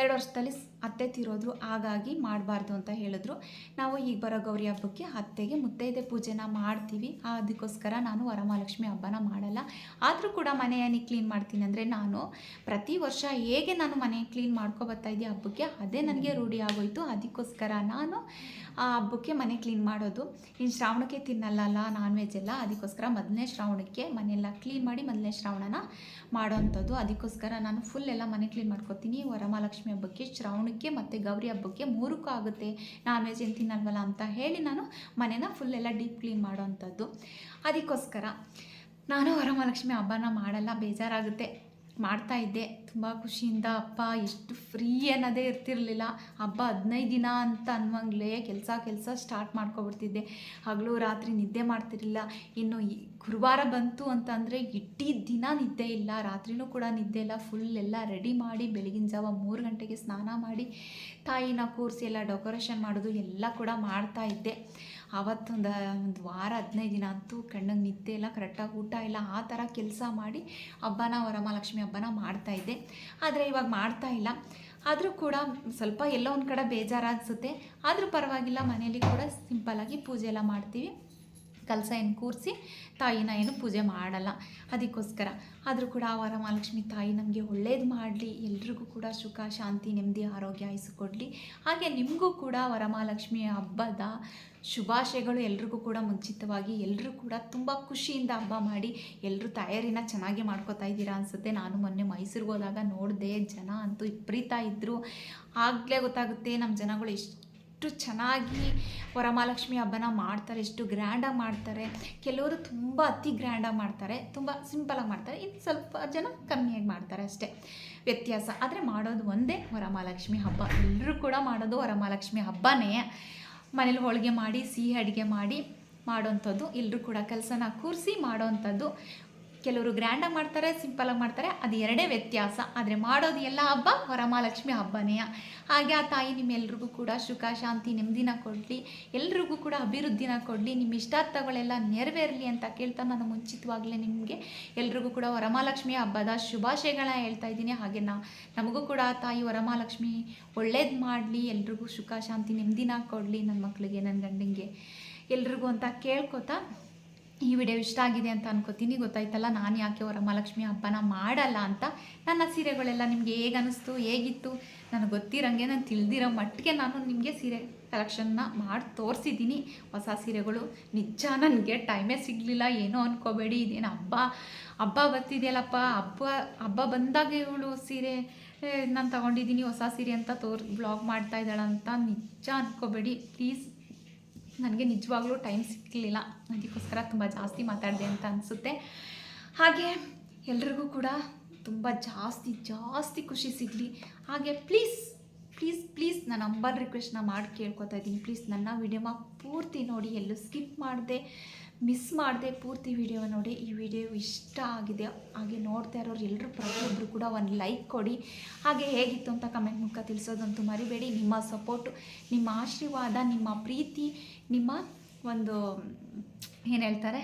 ಎರಡು ವರ್ಷದಲ್ಲಿ ಅತ್ತೆ ತಿರೋದ್ರು ಹಾಗಾಗಿ ಮಾಡಬಾರ್ದು ಅಂತ ಹೇಳಿದ್ರು. ನಾವು ಈಗ ಬರೋ ಗೌರಿ ಹಬ್ಬಕ್ಕೆ ಅತ್ತೆಗೆ ಮುತ್ತೈದೆ ಪೂಜೆನ ಮಾಡ್ತೀವಿ. ಅದಕ್ಕೋಸ್ಕರ ನಾನು ವರಮಹಾಲಕ್ಷ್ಮಿ ಹಬ್ಬನ ಮಾಡಲ್ಲ. ಆದರೂ ಕೂಡ ಮನೆಯನ್ನು ಕ್ಲೀನ್ ಮಾಡ್ತೀನಿ ಅಂದರೆ ನಾನು ಪ್ರತಿ ವರ್ಷ ಹೇಗೆ ನಾನು ಮನೆ ಕ್ಲೀನ್ ಮಾಡ್ಕೊಬರ್ತಾ ಇದ್ದೆ ಹಬ್ಬಕ್ಕೆ ಅದೇ ನನಗೆ ರೂಢಿ ಆಗೋಯ್ತು. ಅದಕ್ಕೋಸ್ಕರ ನಾನು ಆ ಹಬ್ಬಕ್ಕೆ ಮನೆ ಕ್ಲೀನ್ ಮಾಡೋದು. ಇನ್ನು ಶ್ರಾವಣಕ್ಕೆ ತಿನ್ನಲ್ಲ ನಾನ್ ವೆಜ್ ಎಲ್ಲ. ಅದಕ್ಕೋಸ್ಕರ ಮೊದಲನೇ ಶ್ರಾವಣಕ್ಕೆ ಮನೆಯೆಲ್ಲ ಕ್ಲೀನ್ ಮಾಡಿ ಮೊದಲನೇ ಶ್ರಾವಣನ ಮಾಡೋವಂಥದ್ದು ಅದಕ್ಕೋಸ್ಕರ ನಾನು ಫುಲ್ ಎಲ್ಲ ಮನೆ ಕ್ಲೀನ್ ಮಾಡ್ಕೊತೀನಿ. ವರಮಹಾಲಕ್ಷ್ಮಿ ಹಬ್ಬಕ್ಕೆ ಶ್ರಾವಣಕ್ಕೆ ಮತ್ತು ಗೌರಿ ಹಬ್ಬಕ್ಕೆ ಮೂರಕ್ಕೂ ಆಗುತ್ತೆ. ನಾನ್ ವೆಜ್ ಏನು ತಿನ್ನಲ್ವಲ್ಲ ಅಂತ ಹೇಳಿ ನಾನು ಮನೆನ ಫುಲ್ ಎಲ್ಲ ಡೀಪ್ ಕ್ಲೀನ್ ಮಾಡೋವಂಥದ್ದು ಅದಕ್ಕೋಸ್ಕರ ನಾನು ವರಮಹಾಲಕ್ಷ್ಮಿ ಹಬ್ಬನ ಮಾಡಲ್ಲ, ಬೇಜಾರಾಗುತ್ತೆ. ಮಾಡ್ತಾ ಇದ್ದೆ. ತುಂಬ ಖುಷಿಯಿಂದ ಅಪ್ಪ ಎಷ್ಟು ಫ್ರೀ ಅನ್ನೋದೇ ಇರ್ತಿರಲಿಲ್ಲ. ಹಬ್ಬ ಹದಿನೈದು ದಿನ ಅಂತ ಅನ್ನುವಂಗ್ಲೇ ಕೆಲಸ ಕೆಲಸ ಸ್ಟಾರ್ಟ್ ಮಾಡ್ಕೊಬಿಡ್ತಿದ್ದೆ. ಹಗಲು ರಾತ್ರಿ ನಿದ್ದೆ ಮಾಡ್ತಿರಲಿಲ್ಲ. ಇನ್ನು ಗುರುವಾರ ಬಂತು ಅಂತಂದರೆ ಇಡೀ ದಿನ ನಿದ್ದೆ ಇಲ್ಲ. ರಾತ್ರಿನೂ ಕೂಡ ನಿದ್ದೆ ಇಲ್ಲ. ಫುಲ್ ಎಲ್ಲ ರೆಡಿ ಮಾಡಿ ಬೆಳಗಿನ ಜಾವ ಮೂರು ಗಂಟೆಗೆ ಸ್ನಾನ ಮಾಡಿ ತಾಯಿನ ಕೂರಿಸಿ ಎಲ್ಲ ಡೆಕೋರೇಷನ್ ಮಾಡೋದು ಎಲ್ಲ ಕೂಡ ಮಾಡ್ತಾ ಇದ್ದೆ. ಆವತ್ತೊಂದು ಒಂದು ವಾರ, ಹದಿನೈದು ದಿನ ಅಂತೂ ಕಣ್ಣಿಗೆ ನಿದ್ದೆ ಇಲ್ಲ ಕರೆಕ್ಟಾಗಿ ಊಟ ಇಲ್ಲ, ಆ ಥರ ಕೆಲಸ ಮಾಡಿ ಹಬ್ಬನ, ವರಮಹಾಲಕ್ಷ್ಮಿ ಹಬ್ಬನ ಮಾಡ್ತಾ ಇದ್ದೆ. ಆದರೆ ಇವಾಗ ಮಾಡ್ತಾ ಇಲ್ಲ. ಆದರೂ ಕೂಡ ಸ್ವಲ್ಪ ಎಲ್ಲೋ ಒಂದು ಕಡೆ ಬೇಜಾರಾಗ್ಸುತ್ತೆ ಆದರೂ ಪರವಾಗಿಲ್ಲ, ಮನೆಯಲ್ಲಿ ಕೂಡ ಸಿಂಪಲ್ಲಾಗಿ ಪೂಜೆ ಎಲ್ಲ ಮಾಡ್ತೀವಿ. ಕಲಸ ಏನು ಕೂರಿಸಿ ತಾಯಿನ ಏನು ಪೂಜೆ ಮಾಡಲ್ಲ. ಅದಕ್ಕೋಸ್ಕರ. ಆದರೂ ಕೂಡ ಆ ವರಮಹಾಲಕ್ಷ್ಮಿ ತಾಯಿ ನಮಗೆ ಒಳ್ಳೇದು ಮಾಡಲಿ. ಎಲ್ರಿಗೂ ಕೂಡ ಸುಖ, ಶಾಂತಿ, ನೆಮ್ಮದಿ, ಆರೋಗ್ಯ ಆಯಸ್ಸು ಕೊಡಲಿ ಹಾಗೆ ನಿಮಗೂ ಕೂಡ ವರಮಹಾಲಕ್ಷ್ಮಿ ಹಬ್ಬದ ಶುಭಾಶಯಗಳು ಎಲ್ರಿಗೂ ಕೂಡ ಮುಂಚಿತವಾಗಿ ಎಲ್ಲರೂ ಕೂಡ ತುಂಬ ಖುಷಿಯಿಂದ ಹಬ್ಬ ಮಾಡಿ ಎಲ್ಲರೂ ತಯಾರಿನ ಚೆನ್ನಾಗಿ ಮಾಡ್ಕೋತಾ ಇದ್ದೀರಾ ಅನಿಸುತ್ತೆ. ನಾನು ಮೊನ್ನೆ ಮೈಸೂರಿಗೆ ಹೋದಾಗ ನೋಡಿದೆ ಜನ ಅಂತೂ ವಿಪರೀತ ಇದ್ದರು ಆಗಲೇ ಗೊತ್ತಾಗುತ್ತೆ ನಮ್ಮ ಜನಗಳು ಎಷ್ಟು ಚೆನ್ನಾಗಿ ವರಮಹಾಲಕ್ಷ್ಮಿ ಹಬ್ಬನ ಮಾಡ್ತಾರೆ, ಎಷ್ಟು ಗ್ರ್ಯಾಂಡಾಗಿ ಮಾಡ್ತಾರೆ. ಕೆಲವರು ತುಂಬ ಅತಿ ಗ್ರ್ಯಾಂಡಾಗಿ ಮಾಡ್ತಾರೆ, ತುಂಬ ಸಿಂಪಲಾಗಿ ಮಾಡ್ತಾರೆ, ಇನ್ನು ಸ್ವಲ್ಪ ಜನ ಕಮ್ಮಿಯಾಗಿ ಮಾಡ್ತಾರೆ ಅಷ್ಟೇ. ವ್ಯತ್ಯಾಸ. ಆದರೆ ಮಾಡೋದು ಒಂದೇ ವರಮಹಾಲಕ್ಷ್ಮಿ ಹಬ್ಬ. ಎಲ್ಲರೂ ಕೂಡ ಮಾಡೋದು ವರಮಹಾಲಕ್ಷ್ಮಿ ಹಬ್ಬನೇ. ಮನೇಲಿ ಹೋಳಿಗೆ ಮಾಡಿ, ಸಿಹಿ ಅಡುಗೆ ಮಾಡಿ ಮಾಡೋವಂಥದ್ದು ಎಲ್ಲರೂ ಕೂಡ ಕೆಲಸನ ಕೂರಿಸಿ ಮಾಡೋವಂಥದ್ದು ಕೆಲವರು ಗ್ರ್ಯಾಂಡಾಗಿ ಮಾಡ್ತಾರೆ ಸಿಂಪಲಾಗಿ ಮಾಡ್ತಾರೆ, ಅದು ಎರಡೇ ವ್ಯತ್ಯಾಸ. ಆದರೆ ಮಾಡೋದು ಎಲ್ಲ ಹಬ್ಬ, ವರಮಹಾಲಕ್ಷ್ಮಿ ಹಬ್ಬನೇ ಹಾಗೆ ಆ ತಾಯಿ ನಿಮ್ಮೆಲ್ರಿಗೂ ಕೂಡ ಸುಖ, ಶಾಂತಿ, ನೆಮ್ಮದಿನ ಕೊಡಲಿ. ಎಲ್ರಿಗೂ ಕೂಡ ಅಭಿವೃದ್ಧಿನ ಕೊಡಲಿ. ನಿಮ್ಮ ಇಷ್ಟಾರ್ಥಗಳೆಲ್ಲ ನೆರವೇರಲಿ ಅಂತ ಕೇಳ್ತಾ ನಾನು ಮುಂಚಿತವಾಗಲೇ ನಿಮಗೆ ಎಲ್ರಿಗೂ ಕೂಡ ವರಮಹಾಲಕ್ಷ್ಮಿ ಹಬ್ಬದ ಶುಭಾಶಯಗಳನ್ನ ಹೇಳ್ತಾ ಇದ್ದೀನಿ. ಹಾಗೆ ನಾ, ನಮಗೂ ಕೂಡ ಆ ತಾಯಿ ವರಮಹಾಲಕ್ಷ್ಮಿ ಒಳ್ಳೇದು ಮಾಡಲಿ, ಎಲ್ರಿಗೂ ಸುಖ, ಶಾಂತಿ, ನೆಮ್ಮದಿನ ಕೊಡಲಿ. ನನ್ನ ಮಕ್ಕಳಿಗೆ ನನ್ನ ಗಂಡನಿಗೆ ಎಲ್ರಿಗೂ ಅಂತ ಕೇಳ್ಕೊತಾ ಈ ವಿಡಿಯೋ ಇಷ್ಟ ಆಗಿದೆ ಅಂತ ಅನ್ಕೋತೀನಿ. ಗೊತ್ತಾಯ್ತಲ್ಲ, ನಾನು ಯಾಕೆ ವರಮಹಾಲಕ್ಷ್ಮಿ ಹಬ್ಬನ ಮಾಡಲ್ಲ ಅಂತ? ನನ್ನ ಸೀರೆಗಳೆಲ್ಲ ನಿಮಗೆ ಹೇಗೆ ಅನ್ನಿಸ್ತು ಹೇಗಿತ್ತು? ನನಗೆ ಗೊತ್ತಿರಂಗೆ, ನಾನು ತಿಳಿದಿರೋ ಮಟ್ಟಿಗೆ ನಾನು ನಿಮಗೆ ಸೀರೆ ಕಲೆಕ್ಷನ್ನ ಮಾಡಿ ತೋರಿಸಿದ್ದೀನಿ. ಹೊಸ ಸೀರೆಗಳು, ನಿಜ ನನಗೆ ಟೈಮೇ ಸಿಗಲಿಲ್ಲ. ಏನೋ ಅನ್ಕೋಬೇಡಿ, ಇದೇನು ಹಬ್ಬ? ಹಬ್ಬ ಬರ್ತಿದೆಯಲ್ಲಪ್ಪ. ಹಬ್ಬ ಹಬ್ಬ ಬಂದಾಗ ಇವಳು ಸೀರೆ ನಾನು ತಗೊಂಡಿದ್ದೀನಿ, ಹೊಸ ಸೀರೆ ಅಂತ ತೋರ್ ಬ್ಲಾಗ್ ಮಾಡ್ತಾ ಇದ್ದಾಳಂತ ನಿಜ ಅನ್ಕೋಬೇಡಿ. ಪ್ಲೀಸ್ ನನಗೆ ನಿಜವಾಗ್ಲೂ ಟೈಮ್ ಸಿಕ್ಕಲಿಲ್ಲ ಅದಕ್ಕೋಸ್ಕರ ತುಂಬ ಜಾಸ್ತಿ ಮಾತಾಡಿದೆ ಅಂತ ಅನಿಸುತ್ತೆ. ಹಾಗೆ ಎಲ್ರಿಗೂ ಕೂಡ ತುಂಬ ಜಾಸ್ತಿ ಜಾಸ್ತಿ ಖುಷಿ ಸಿಗಲಿ. ಹಾಗೆ ಪ್ಲೀಸ್ ಪ್ಲೀಸ್ ಪ್ಲೀಸ್ ನಾನು ಅಂಬಲ್ ರಿಕ್ವೆಸ್ಟ್ನ ಮಾಡಿ ಕೇಳ್ಕೊತಾ ಇದ್ದೀನಿ. ಪ್ಲೀಸ್ ನನ್ನ ವಿಡಿಯೋಮ ಪೂರ್ತಿ ನೋಡಿ, ಎಲ್ಲೂ ಸ್ಕಿಪ್ ಮಾಡಿದೆ. ಮಿಸ್ ಮಾಡಿದೆ ಪೂರ್ತಿ ವಿಡಿಯೋ ನೋಡಿ. ಈ ವಿಡಿಯೋ ಇಷ್ಟ ಆಗಿದೆ. ಹಾಗೆ ನೋಡ್ತಾ ಇರೋರು ಎಲ್ಲರೂ ಪ್ರತಿಯೊಬ್ಬರು ಕೂಡ ಒಂದು ಲೈಕ್ ಕೊಡಿ. ಹಾಗೆ ಹೇಗಿತ್ತು ಅಂತ ಕಮೆಂಟ್ ಮುಖ ತಿಳಿಸೋದಂತೂ ಮರಿಬೇಡಿ. ನಿಮ್ಮ ಸಪೋರ್ಟು ನಿಮ್ಮ ಆಶೀರ್ವಾದ, ನಿಮ್ಮ ಪ್ರೀತಿ, ನಿಮ್ಮ ಒಂದು, ಏನು ಹೇಳ್ತಾರೆ?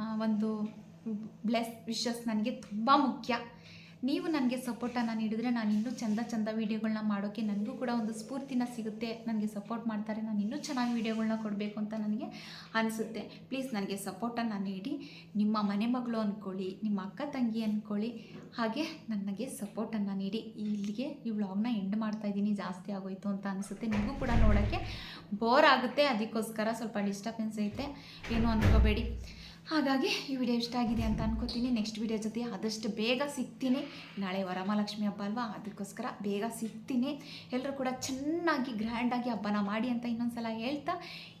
ಒಂದು ಬ್ಲೆಸ್ ವಿಶಸ್ ನನಗೆ ತುಂಬ ಮುಖ್ಯ. ನೀವು ನನಗೆ ಸಪೋರ್ಟನ್ನು ನೀಡಿದರೆ ನಾನು ಇನ್ನೂ ಚಂದ ಚಂದ ವೀಡಿಯೋಗಳನ್ನ ಮಾಡೋಕ್ಕೆ ನನಗೂ ಕೂಡ ಒಂದು ಸ್ಫೂರ್ತಿನ ಸಿಗುತ್ತೆ. ನನಗೆ ಸಪೋರ್ಟ್ ಮಾಡ್ತಾರೆ. ನಾನು ಇನ್ನೂ ಚೆನ್ನಾಗಿ ವೀಡಿಯೋಗಳನ್ನ ಕೊಡಬೇಕು ಅಂತ ನನಗೆ ಅನಿಸುತ್ತೆ. ಪ್ಲೀಸ್ ನನಗೆ ಸಪೋರ್ಟನ್ನು ನೀಡಿ. ನಿಮ್ಮ ಮನೆ ಮಗಳು ಅಂದ್ಕೊಳ್ಳಿ ನಿಮ್ಮ ಅಕ್ಕ ತಂಗಿ ಅಂದ್ಕೊಳ್ಳಿ ಹಾಗೆ ನನಗೆ ಸಪೋರ್ಟನ್ನು ನೀಡಿ. ಇಲ್ಲಿಗೆ ಈ ವ್ಲಾಗ್ನ ಎಂಡ್ ಮಾಡ್ತಾ ಇದ್ದೀನಿ. ಜಾಸ್ತಿ ಆಗೋಯ್ತು ಅಂತ ಅನಿಸುತ್ತೆ. ನಿಮಗೂ ಕೂಡ ನೋಡೋಕ್ಕೆ ಬೋರ್ ಆಗುತ್ತೆ. ಅದಕ್ಕೋಸ್ಕರ ಸ್ವಲ್ಪ ಡಿಸ್ಟರ್ಬೆನ್ಸ್ ಐತೆ. ಏನು ಅಂದ್ಕೋಬೇಡಿ ಹಾಗಾಗಿ ಈ ವಿಡಿಯೋ ಇಷ್ಟ ಆಗಿದೆ ಅಂತ ಅನ್ಕೋತೀನಿ. ನೆಕ್ಸ್ಟ್ ವಿಡಿಯೋ ಜೊತೆ ಆದಷ್ಟು ಬೇಗ ಸಿಗ್ತೀನಿ. ನಾಳೆ ವರಮಹಾಲಕ್ಷ್ಮಿ ಹಬ್ಬ ಅಲ್ವಾ? ಅದಕ್ಕೋಸ್ಕರ ಬೇಗ ಸಿಗ್ತೀನಿ. ಎಲ್ಲರೂ ಕೂಡ ಚೆನ್ನಾಗಿ ಗ್ರ್ಯಾಂಡಾಗಿ ಹಬ್ಬನ ಮಾಡಿ ಅಂತ ಇನ್ನೊಂದ್ಸಲ ಹೇಳ್ತಾ,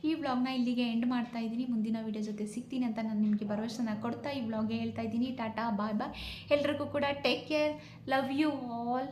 ಈ ವ್ಲಾಗ್ನ ಇಲ್ಲಿಗೆ ಎಂಡ್ ಮಾಡ್ತಾ ಇದ್ದೀನಿ. ಮುಂದಿನ ವಿಡಿಯೋ ಜೊತೆ ಸಿಗ್ತೀನಿ ಅಂತ ನಾನು ನಿಮಗೆ ಭರವಸೆನ ಕೊಡ್ತಾ ಈ ವ್ಲಾಗ್ಗೆ ಹೇಳ್ತಾ ಇದ್ದೀನಿ. ಟಾಟಾ ಬಾಯ್ ಬಾಯ್ ಎಲ್ರಿಗೂ ಕೂಡ take care love you all